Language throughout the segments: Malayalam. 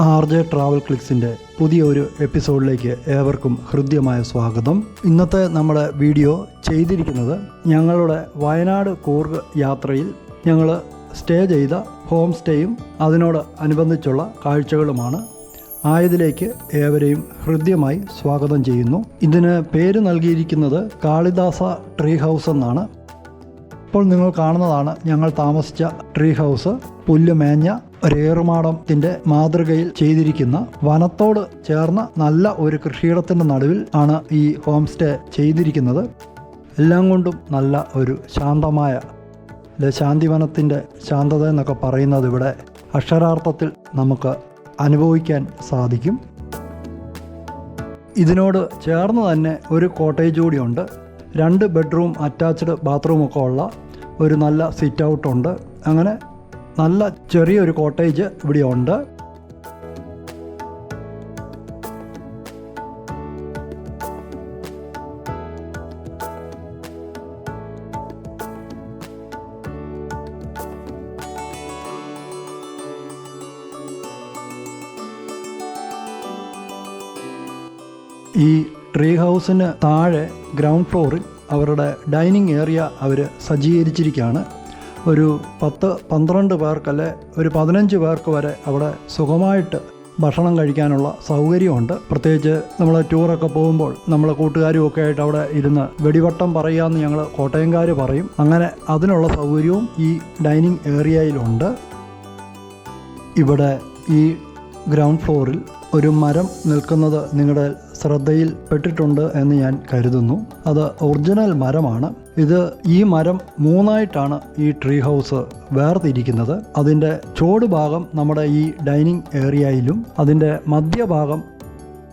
ആർ ജെ ട്രാവൽ ക്ലിക്സിന്റെ പുതിയ ഒരു എപ്പിസോഡിലേക്ക് ഏവർക്കും ഹൃദ്യമായ സ്വാഗതം. ഇന്നത്തെ നമ്മുടെ വീഡിയോ ചെയ്തിരിക്കുന്നത് ഞങ്ങളുടെ വയനാട് കൂർഗ് യാത്രയിൽ ഞങ്ങൾ സ്റ്റേ ചെയ്ത ഹോം സ്റ്റേയും അതിനോട് അനുബന്ധിച്ചുള്ള കാഴ്ചകളുമാണ്. ആയതിലേക്ക് ഏവരെയും ഹൃദ്യമായി സ്വാഗതം ചെയ്യുന്നു. ഇതിന് പേര് നൽകിയിരിക്കുന്നത് കാളിദാസ ട്രീ ഹൗസ് എന്നാണ്. ഇപ്പോൾ നിങ്ങൾ കാണുന്നതാണ് ഞങ്ങൾ താമസിച്ച ട്രീ ഹൗസ്. പുല്ല് മേഞ്ഞ ഒരേറുമാടത്തിന്റെ മാതൃകയിൽ ചെയ്തിരിക്കുന്ന വനത്തോട് ചേർന്ന നല്ല ഒരു കൃഷിയിടത്തിന്റെ നടുവിൽ ആണ് ഈ ഹോം സ്റ്റേ ചെയ്തിരിക്കുന്നത്. എല്ലാം കൊണ്ടും നല്ല ഒരു ശാന്തമായ ശാന്തിവനത്തിന്റെ ശാന്തത എന്നൊക്കെ പറയുന്നത് ഇവിടെ അക്ഷരാർത്ഥത്തിൽ നമുക്ക് അനുഭവിക്കാൻ സാധിക്കും. ഇതിനോട് ചേർന്ന് തന്നെ ഒരു കോട്ടേജ് കൂടിയുണ്ട് രണ്ട് ബെഡ്റൂം അറ്റാച്ച്ഡ് ബാത്റൂമൊക്കെ ഉള്ള ഒരു നല്ല സിറ്റ് ഔട്ടുണ്ട് അങ്ങനെ നല്ല ചെറിയൊരു കോട്ടേജ് ഇവിടെ ഉണ്ട് ഈ ട്രീ ഹൗസിന് താഴെ ഗ്രൗണ്ട് ഫ്ലോറിൽ അവരുടെ ഡൈനിങ് ഏരിയ അവർ സജ്ജീകരിച്ചിരിക്കുകയാണ്. ഒരു പത്ത് പന്ത്രണ്ട് പേർക്കല്ലെ ഒരു പതിനഞ്ച് പേർക്ക് വരെ അവിടെ സുഖമായിട്ട് ഭക്ഷണം കഴിക്കാനുള്ള സൗകര്യമുണ്ട്. പ്രത്യേകിച്ച് നമ്മൾ ടൂറൊക്കെ പോകുമ്പോൾ നമ്മളെ കൂട്ടുകാരും ഒക്കെ ആയിട്ട് അവിടെ ഇരുന്ന് വെടിവട്ടം പറയാമെന്ന് ഞങ്ങൾ കോട്ടയംകാർ പറയും. അങ്ങനെ അതിനുള്ള സൗകര്യവും ഈ ഡൈനിങ് ഏരിയയിലുണ്ട് ഇവിടെ ഈ ഗ്രൗണ്ട് ഫ്ലോറിൽ ഒരു മരം നിൽക്കുന്നത് നിങ്ങളുടെ ശ്രദ്ധയിൽ പെട്ടിട്ടുണ്ട് എന്ന് ഞാൻ കരുതുന്നു. അത് ഒറിജിനൽ മരമാണ്. ഇത് ഈ മരം മൂന്നായിട്ടാണ് ഈ ട്രീ ഹൗസ് വേർതിരിക്കുന്നത്. അതിന്റെ ചോട് ഭാഗം നമ്മുടെ ഈ ഡൈനിങ് ഏരിയയിലും അതിന്റെ മധ്യഭാഗം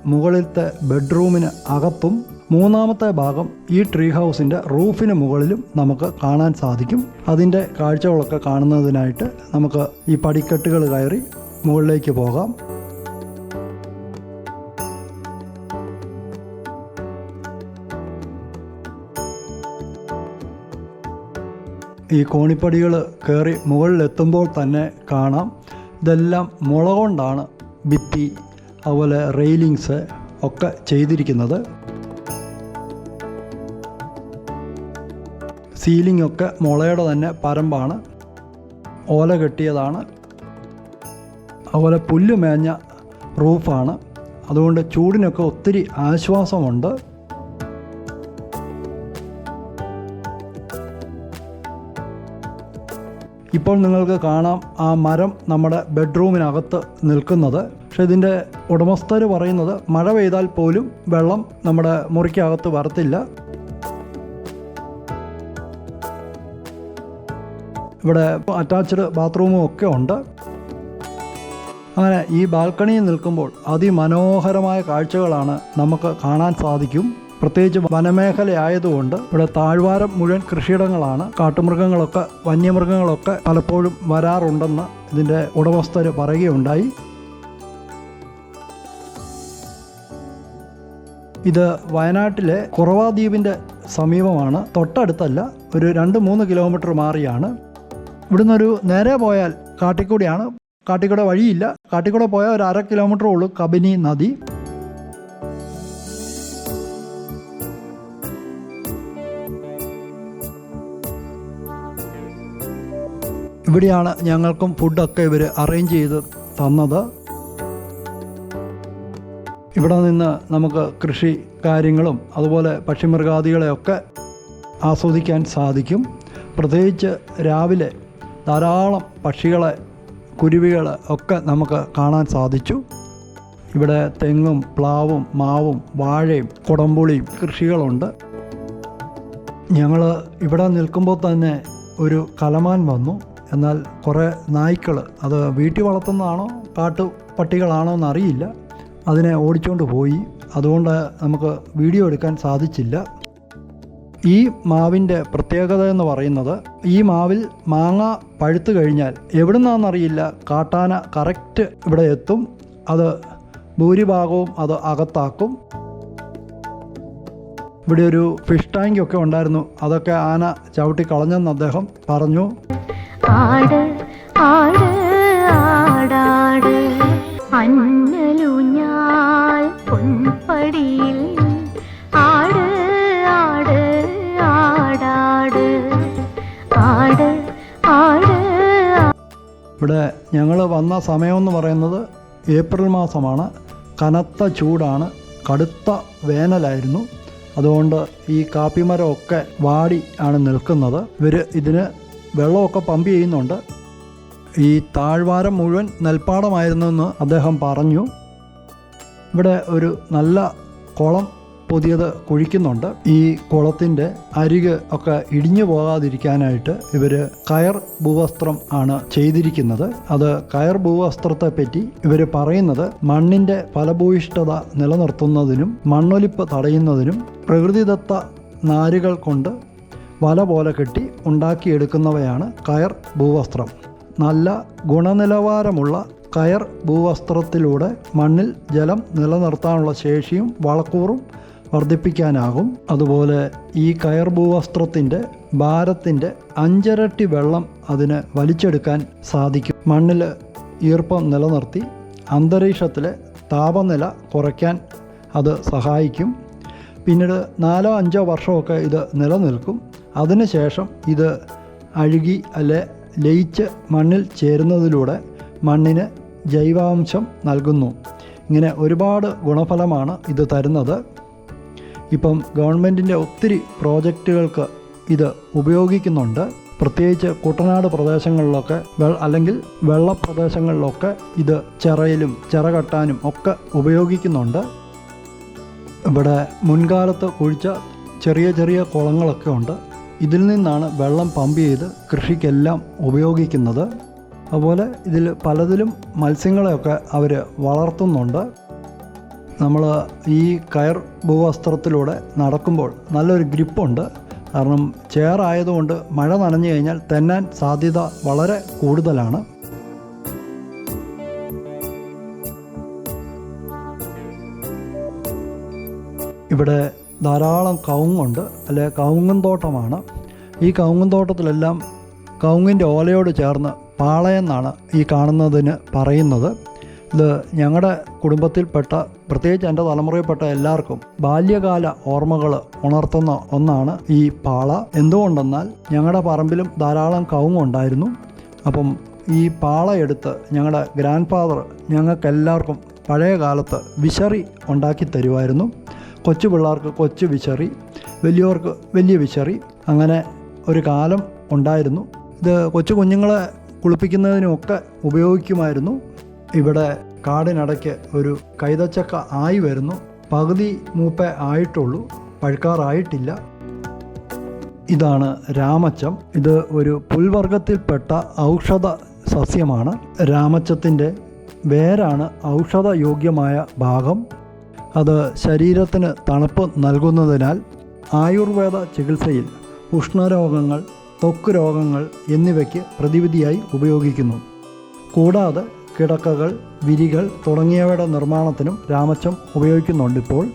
മുകളിലത്തെ ബെഡ്റൂമിന് അകത്തും മൂന്നാമത്തെ ഭാഗം ഈ ട്രീ ഹൗസിന്റെ റൂഫിന് മുകളിലും നമുക്ക് കാണാൻ സാധിക്കും. അതിന്റെ കാഴ്ചകളൊക്കെ കാണുന്നതിനായിട്ട് നമുക്ക് ഈ പടിക്കെട്ടുകൾ കയറി മുകളിലേക്ക് പോകാം. ഈ കോണിപ്പടികൾ കയറി മുകളിലെത്തുമ്പോൾ തന്നെ കാണാം. ഇതെല്ലാം മുള കൊണ്ടാണ് ഭിത്തി അതുപോലെ റെയിലിങ്സ് ഒക്കെ ചെയ്തിരിക്കുന്നത്. സീലിംഗ് ഒക്കെ മുളയുടെ തന്നെ പരമ്പാണ് ഓല കെട്ടിയതാണ്. അതുപോലെ പുല്ല് മേഞ്ഞ റൂഫാണ്. അതുകൊണ്ട് ചൂടിനൊക്കെ ഒത്തിരി ആശ്വാസമുണ്ട്. ഇപ്പോൾ നിങ്ങൾക്ക് കാണാം ആ മരം നമ്മുടെ ബെഡ്റൂമിനകത്ത് നിൽക്കുന്നത്. പക്ഷെ ഇതിന്റെ ഉടമസ്ഥർ പറയുന്നത് മഴ പെയ്താൽ പോലും വെള്ളം നമ്മുടെ മുറിക്കകത്ത് വരത്തില്ല. ഇവിടെ അറ്റാച്ച്ഡ് ബാത്റൂമും ഒക്കെ ഉണ്ട്. അങ്ങനെ ഈ ബാൽക്കണിയിൽ നിൽക്കുമ്പോൾ അതിമനോഹരമായ കാഴ്ചകളാണ് നമുക്ക് കാണാൻ സാധിക്കും. പ്രത്യേകിച്ച് വനമേഖലയായതുകൊണ്ട് ഇവിടെ താഴ്വാരം മുഴുവൻ കൃഷിയിടങ്ങളാണ്. കാട്ടുമൃഗങ്ങളൊക്കെ വന്യമൃഗങ്ങളൊക്കെ പലപ്പോഴും വരാറുണ്ടെന്ന് ഇതിന്റെ ഉടമസ്ഥർ പറയുകയുണ്ടായി. ഇത് വയനാട്ടിലെ കുറവാ ദ്വീപിന്റെ സമീപമാണ്. തൊട്ടടുത്തല്ല ഒരു രണ്ട് മൂന്ന് കിലോമീറ്റർ മാറിയാണ്. ഇവിടുന്ന് ഒരു നേരെ പോയാൽ കാട്ടിക്കൂടിയാണ്. കാട്ടിക്കൂടെ വഴിയില്ല. കാട്ടിക്കൂടെ പോയാൽ ഒരു അര കിലോമീറ്റർ ഉള്ളൂ കബിനി നദി. ഇവിടെയാണ് ഞങ്ങൾക്കും ഫുഡൊക്കെ ഇവർ അറേഞ്ച് ചെയ്ത് തന്നത്. ഇവിടെ നിന്ന് നമുക്ക് കൃഷി കാര്യങ്ങളും അതുപോലെ പക്ഷിമൃഗാദികളെയൊക്കെ ആസ്വദിക്കാൻ സാധിക്കും. പ്രത്യേകിച്ച് രാവിലെ ധാരാളം പക്ഷികളെ കുരുവികൾ ഒക്കെ നമുക്ക് കാണാൻ സാധിച്ചു. ഇവിടെ തെങ്ങും പ്ലാവും മാവും വാഴയും കുടംപുളിയും കൃഷികളുണ്ട്. ഞങ്ങൾ ഇവിടെ നിൽക്കുമ്പോൾ തന്നെ ഒരു കലമാൻ വന്നു. എന്നാൽ കുറേ നായ്ക്കൾ അത് വീട്ടിൽ വളർത്തുന്നതാണോ കാട്ടു പട്ടികളാണോ എന്നറിയില്ല. അതിനെ ഓടിച്ചുകൊണ്ട് പോയി. അതുകൊണ്ട് നമുക്ക് വീഡിയോ എടുക്കാൻ സാധിച്ചില്ല. ഈ മാവിന്റെ പ്രത്യേകത എന്ന് പറയുന്നത് ഈ മാവിൽ മാങ്ങ പഴുത്തു കഴിഞ്ഞാൽ എവിടുന്നാണെന്നറിയില്ല. കാട്ടാന കറക്റ്റ് ഇവിടെ എത്തും. അത് ഭൂരിഭാഗവും അത് അകത്താക്കും. ഇവിടെ ഒരു ഫിഷ് ടാങ്കൊക്കെ ഉണ്ടായിരുന്നു. അതൊക്കെ ആന ചവിട്ടി കളഞ്ഞെന്ന് അദ്ദേഹം പറഞ്ഞു. ആട് ആട് ആടാട്. മഞ്ഞലൂഞ്ഞാൽ പൊൻപടിയിൽ ആട് ആട് ആടാട്. ആട് ആട് ഇവിടെ ഞങ്ങൾ വന്ന സമയമെന്ന് പറയുന്നത് ഏപ്രിൽ മാസമാണ്. കനത്ത ചൂടാണ്. കടുത്ത വേനലായിരുന്നു. അതുകൊണ്ട് ഈ കാപ്പിമരമൊക്കെ വാടി ആണ് നിൽക്കുന്നത്. ഇവർ ഇതിന് വെള്ളമൊക്കെ പമ്പ് ചെയ്യുന്നുണ്ട്. ഈ താഴ്വാരം മുഴുവൻ നെൽപ്പാടമായിരുന്നെന്ന് അദ്ദേഹം പറഞ്ഞു. ഇവിടെ ഒരു നല്ല കുളം പുതിയത് കുഴിക്കുന്നുണ്ട്. ഈ കുളത്തിന്റെ അരിക് ഒക്കെ ഇടിഞ്ഞു പോകാതിരിക്കാനായിട്ട് ഇവർ കയർ ഭൂവസ്ത്രം ആണ് ചെയ്തിരിക്കുന്നത്. അത് കയർ ഭൂവസ്ത്രത്തെ പറ്റി ഇവർ പറയുന്നത് മണ്ണിന്റെ ഫലഭൂയിഷ്ഠത നിലനിർത്തുന്നതിനും മണ്ണൊലിപ്പ് തടയുന്നതിനും പ്രകൃതിദത്ത നാരുകൾ കൊണ്ട് വല പോലെ കെട്ടി ഉണ്ടാക്കിയെടുക്കുന്നവയാണ് കയർ ഭൂവസ്ത്രം. നല്ല ഗുണനിലവാരമുള്ള കയർ ഭൂവസ്ത്രത്തിലൂടെ മണ്ണിൽ ജലം നിലനിർത്താനുള്ള ശേഷിയും വളക്കൂറും വർദ്ധിപ്പിക്കാനാകും. അതുപോലെ ഈ കയർ ഭൂവസ്ത്രത്തിന്റെ ഭാരത്തിന്റെ അഞ്ചരട്ടി വെള്ളം അതിന് വലിച്ചെടുക്കാൻ സാധിക്കും. മണ്ണിൽ ഈർപ്പം നിലനിർത്തി അന്തരീക്ഷത്തിലെ താപനില കുറയ്ക്കാൻ അത് സഹായിക്കും. പിന്നീട് നാലോ അഞ്ചോ വർഷമൊക്കെ ഇത് നിലനിൽക്കും. അതിനുശേഷം ഇത് അഴുകി അല്ലെ ലയിച്ച് മണ്ണിൽ ചേരുന്നതിലൂടെ മണ്ണിന് ജൈവാംശം നൽകുന്നു. ഇങ്ങനെ ഒരുപാട് ഗുണഫലമാണ് ഇത് തരുന്നത്. ഇപ്പം ഗവൺമെന്റിന്റെ ഒത്തിരി പ്രോജക്റ്റുകൾക്ക് ഇത് ഉപയോഗിക്കുന്നുണ്ട്. പ്രത്യേകിച്ച് കുട്ടനാട് പ്രദേശങ്ങളിലൊക്കെ അല്ലെങ്കിൽ വെള്ളപ്രദേശങ്ങളിലൊക്കെ ഇത് ചിറയിലും ചിറ കെട്ടാനും ഒക്കെ ഉപയോഗിക്കുന്നുണ്ട്. ഇവിടെ മുൻകാലത്ത് കുഴിച്ച ചെറിയ ചെറിയ കുളങ്ങളൊക്കെ ഉണ്ട്. ഇതിൽ നിന്നാണ് വെള്ളം പമ്പ് ചെയ്ത് കൃഷിക്കെല്ലാം ഉപയോഗിക്കുന്നത്. അതുപോലെ ഇതിൽ പലതിലും മത്സ്യങ്ങളെയൊക്കെ അവർ വളർത്തുന്നുണ്ട്. നമ്മൾ ഈ കയർ ഭൂവസ്ത്രത്തിലൂടെ നടക്കുമ്പോൾ നല്ലൊരു ഗ്രിപ്പുണ്ട്. കാരണം ചേറായതുകൊണ്ട് മഴ നനഞ്ഞു കഴിഞ്ഞാൽ തെന്നാൻ സാധ്യത വളരെ കൂടുതലാണ്. ഇവിടെ ധാരാളം കവുങ്ങുണ്ട്. അല്ലെ കവുങ്ങും തോട്ടമാണ്. ഈ കവുങ്ങും തോട്ടത്തിലെല്ലാം കവുങ്ങിന്റെ ഓലയോട് ചേർന്ന് പാളയെന്നാണ് ഈ കാണുന്നതിന് പറയുന്നത്. ഇത് ഞങ്ങളുടെ കുടുംബത്തിൽപ്പെട്ട പ്രത്യേകിച്ച് എന്റെ തലമുറയിൽപ്പെട്ട എല്ലാവർക്കും ബാല്യകാല ഓർമ്മകൾ ഉണർത്തുന്ന ഒന്നാണ് ഈ പാള. എന്തുകൊണ്ടെന്നാൽ ഞങ്ങളുടെ പറമ്പിലും ധാരാളം കവുങ്ങുണ്ടായിരുന്നു. അപ്പം ഈ പാളയെടുത്ത് ഞങ്ങളുടെ ഗ്രാൻഡ് ഫാദർ ഞങ്ങൾക്കെല്ലാവർക്കും പഴയ കാലത്ത് വിശറി ഉണ്ടാക്കി തരുമായിരുന്നു. കൊച്ചു പിള്ളേർക്ക് കൊച്ചു വിശറി വലിയവർക്ക് വലിയ വിശറി അങ്ങനെ ഒരു കാലം ഉണ്ടായിരുന്നു. ഇത് കൊച്ചു കുഞ്ഞുങ്ങളെ കുളിപ്പിക്കുന്നതിനുമൊക്കെ ഉപയോഗിക്കുമായിരുന്നു. ഇവിടെ കാടിനടയ്ക്ക് ഒരു കൈതച്ചക്ക ആയി വരുന്നു. പകുതി മൂപ്പ ആയിട്ടുള്ളൂ പഴുക്കാറായിട്ടില്ല. ഇതാണ് രാമച്ചം. ഇത് ഒരു പുൽവർഗത്തിൽപ്പെട്ട ഔഷധ സസ്യമാണ്. രാമച്ചത്തിന്റെ വേരാണ് ഔഷധയോഗ്യമായ ഭാഗം. അത് ശരീരത്തിന് തണുപ്പ് നൽകുന്നതിനാൽ ആയുർവേദ ചികിത്സയിൽ ഉഷ്ണരോഗങ്ങൾ ത്വക്ക് രോഗങ്ങൾ എന്നിവയ്ക്ക് പ്രതിവിധിയായി ഉപയോഗിക്കുന്നു. കൂടാതെ കിടക്കകൾ വിരികൾ തുടങ്ങിയവയുടെ നിർമ്മാണത്തിനും രാമച്ചം ഉപയോഗിക്കുന്നുണ്ടിപ്പോൾ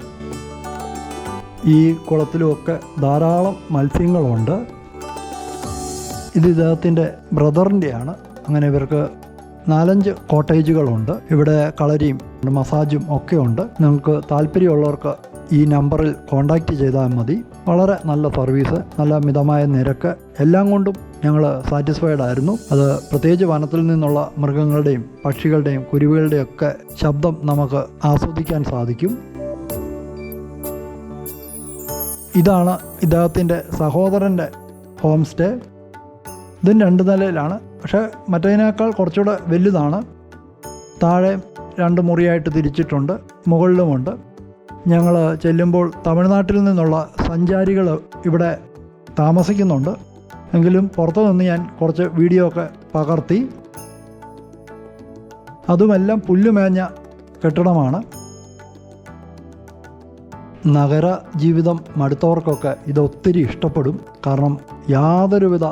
ഈ കുളത്തിലുമൊക്കെ ധാരാളം മത്സ്യങ്ങളുണ്ട്. ഇത് ഇദ്ദേഹത്തിന്റെ ബ്രദറിന്റെയാണ്. അങ്ങനെ ഇവർക്ക് നാലഞ്ച് കോട്ടേജുകളുണ്ട്. ഇവിടെ കളരിയും മസാജും ഒക്കെ ഉണ്ട് നിങ്ങൾക്ക് താല്പര്യമുള്ളവർക്ക് ഈ നമ്പറിൽ കോൺടാക്റ്റ് ചെയ്താൽ മതി. വളരെ നല്ല സർവീസ് നല്ല മിതമായ നിരക്ക്. എല്ലാം കൊണ്ടും ഞങ്ങൾ സാറ്റിസ്ഫൈഡ് ആയിരുന്നു. അത് പ്രത്യേകിച്ച് വനത്തിൽ നിന്നുള്ള മൃഗങ്ങളുടെയും പക്ഷികളുടെയും കുരുവികളുടെയും ഒക്കെ ശബ്ദം നമുക്ക് ആസ്വദിക്കാൻ സാധിക്കും. ഇതാണ് ഇദ്ദേഹത്തിന്റെ സഹോദരന്റെ ഹോം സ്റ്റേ. ഇതും രണ്ട് നിലയിലാണ്. പക്ഷേ മറ്റേതിനേക്കാൾ കുറച്ചുകൂടെ വലുതാണ്. താഴെ രണ്ട് മുറിയായിട്ട് തിരിച്ചിട്ടുണ്ട് മുകളിലുമുണ്ട്. ഞങ്ങൾ ചെല്ലുമ്പോൾ തമിഴ്നാട്ടിൽ നിന്നുള്ള സഞ്ചാരികൾ ഇവിടെ താമസിക്കുന്നുണ്ട്. എങ്കിലും പുറത്തു നിന്ന് ഞാൻ കുറച്ച് വീഡിയോ ഒക്കെ പകർത്തി. അതുമെല്ലാം പുല്ലുമേഞ്ഞ കെട്ടിടമാണ്. നഗര ജീവിതം മടുത്തവർക്കൊക്കെ ഇതൊത്തിരി ഇഷ്ടപ്പെടും. കാരണം യാതൊരുവിധ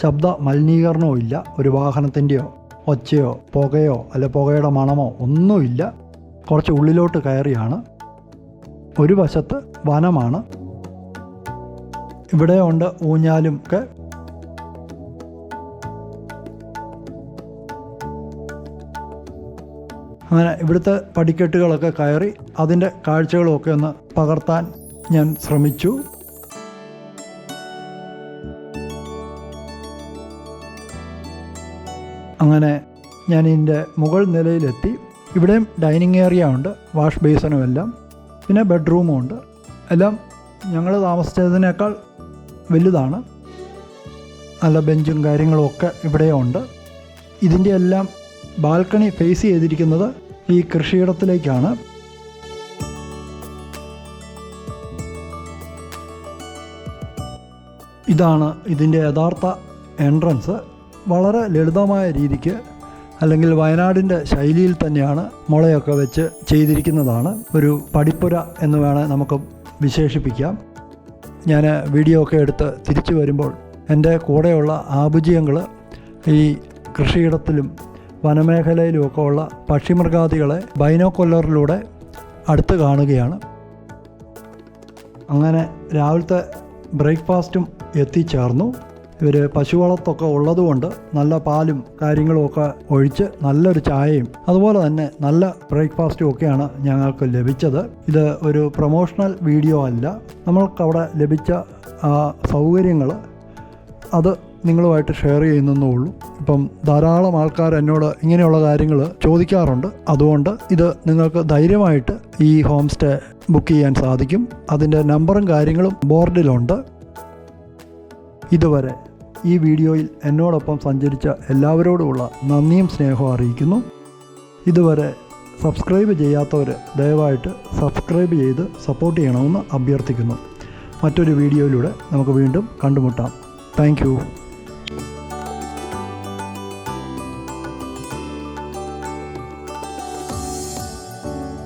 ശബ്ദ മലിനീകരണവും ഇല്ല. ഒരു വാഹനത്തിന്റെയോ ഒച്ചയോ പുകയോ അല്ല പുകയുടെ മണമോ ഒന്നുമില്ല. കുറച്ച് ഉള്ളിലോട്ട് കയറിയാണ്. ഒരു വശത്ത് വനമാണ്. ഇവിടെ ഉണ്ട് ഊഞ്ഞാലും ഒക്കെ. അങ്ങനെ ഇവിടുത്തെ പടിക്കെട്ടുകളൊക്കെ കയറി അതിന്റെ കാഴ്ചകളുമൊക്കെ ഒന്ന് പകർത്താൻ ഞാൻ ശ്രമിച്ചു. അങ്ങനെ ഞാൻ ഇതിന്റെ മുകൾ നിലയിലെത്തി. ഇവിടെയും ഡൈനിങ് ഏരിയ ഉണ്ട് വാഷ് ബേസിനും എല്ലാം പിന്നെ ബെഡ്റൂമും ഉണ്ട്. എല്ലാം ഞങ്ങൾ താമസിച്ചതിനേക്കാൾ വലുതാണ്. നല്ല ബെഞ്ചും കാര്യങ്ങളും ഒക്കെ ഇവിടെ ഉണ്ട്. ഇതിന്റെ എല്ലാം ബാൽക്കണി ഫേസ് ചെയ്തിരിക്കുന്നത് ഈ കൃഷിയിടത്തിലേക്കാണ്. ഇതാണ് ഇതിന്റെ യഥാർത്ഥ എൻട്രൻസ്. വളരെ ലളിതമായ രീതിക്ക് അല്ലെങ്കിൽ വയനാടിന്റെ ശൈലിയിൽ തന്നെയാണ് മുളയൊക്കെ വെച്ച് ചെയ്തിരിക്കുന്നതാണ് ഒരു പടിപ്പുര എന്ന് വേണേൽ നമുക്ക് വിശേഷിപ്പിക്കാം. ഞാൻ വീഡിയോ ഒക്കെ എടുത്ത് തിരിച്ചു വരുമ്പോൾ എന്റെ കൂടെയുള്ള ആഭുജ്യങ്ങൾ ഈ കൃഷിയിടത്തിലും വനമേഖലയിലുമൊക്കെ ഉള്ള പക്ഷിമൃഗാദികളെ ബൈനോക്കൊല്ലറിലൂടെ അടുത്ത് കാണുകയാണ്. അങ്ങനെ രാവിലത്തെ ബ്രേക്ക്ഫാസ്റ്റും എത്തിച്ചേർന്നു. ഇവർ പശു വളർത്തൊക്കെ ഉള്ളതുകൊണ്ട് നല്ല പാലും കാര്യങ്ങളും ഒക്കെ ഒഴിച്ച് നല്ലൊരു ചായയും അതുപോലെ തന്നെ നല്ല ബ്രേക്ക്ഫാസ്റ്റും ഒക്കെയാണ് ഞങ്ങൾക്ക് ലഭിച്ചത്. ഇത് ഒരു പ്രൊമോഷണൽ വീഡിയോ അല്ല. നമ്മൾക്കവിടെ ലഭിച്ച സൗകര്യങ്ങൾ അത് നിങ്ങളുമായിട്ട് ഷെയർ ചെയ്യുന്നേ ഉള്ളൂ. ഇപ്പം ധാരാളം ആൾക്കാർ എന്നോട് ഇങ്ങനെയുള്ള കാര്യങ്ങൾ ചോദിക്കാറുണ്ട്. അതുകൊണ്ട് ഇത് നിങ്ങൾക്ക് ധൈര്യമായിട്ട് ഈ ഹോം സ്റ്റേ ബുക്ക് ചെയ്യാൻ സാധിക്കും. അതിന്റെ നമ്പറും കാര്യങ്ങളും ബോർഡിലുണ്ട്. ഇതുവരെ ഈ വീഡിയോയിൽ എന്നോടൊപ്പം സഞ്ചരിച്ച എല്ലാവരോടുമുള്ള നന്ദിയും സ്നേഹവും അറിയിക്കുന്നു. ഇതുവരെ സബ്സ്ക്രൈബ് ചെയ്യാത്തവർ ദയവായിട്ട് സബ്സ്ക്രൈബ് ചെയ്ത് സപ്പോർട്ട് ചെയ്യണമെന്ന് അഭ്യർത്ഥിക്കുന്നു. മറ്റൊരു വീഡിയോയിലൂടെ നമുക്ക് വീണ്ടും കണ്ടുമുട്ടാം. താങ്ക്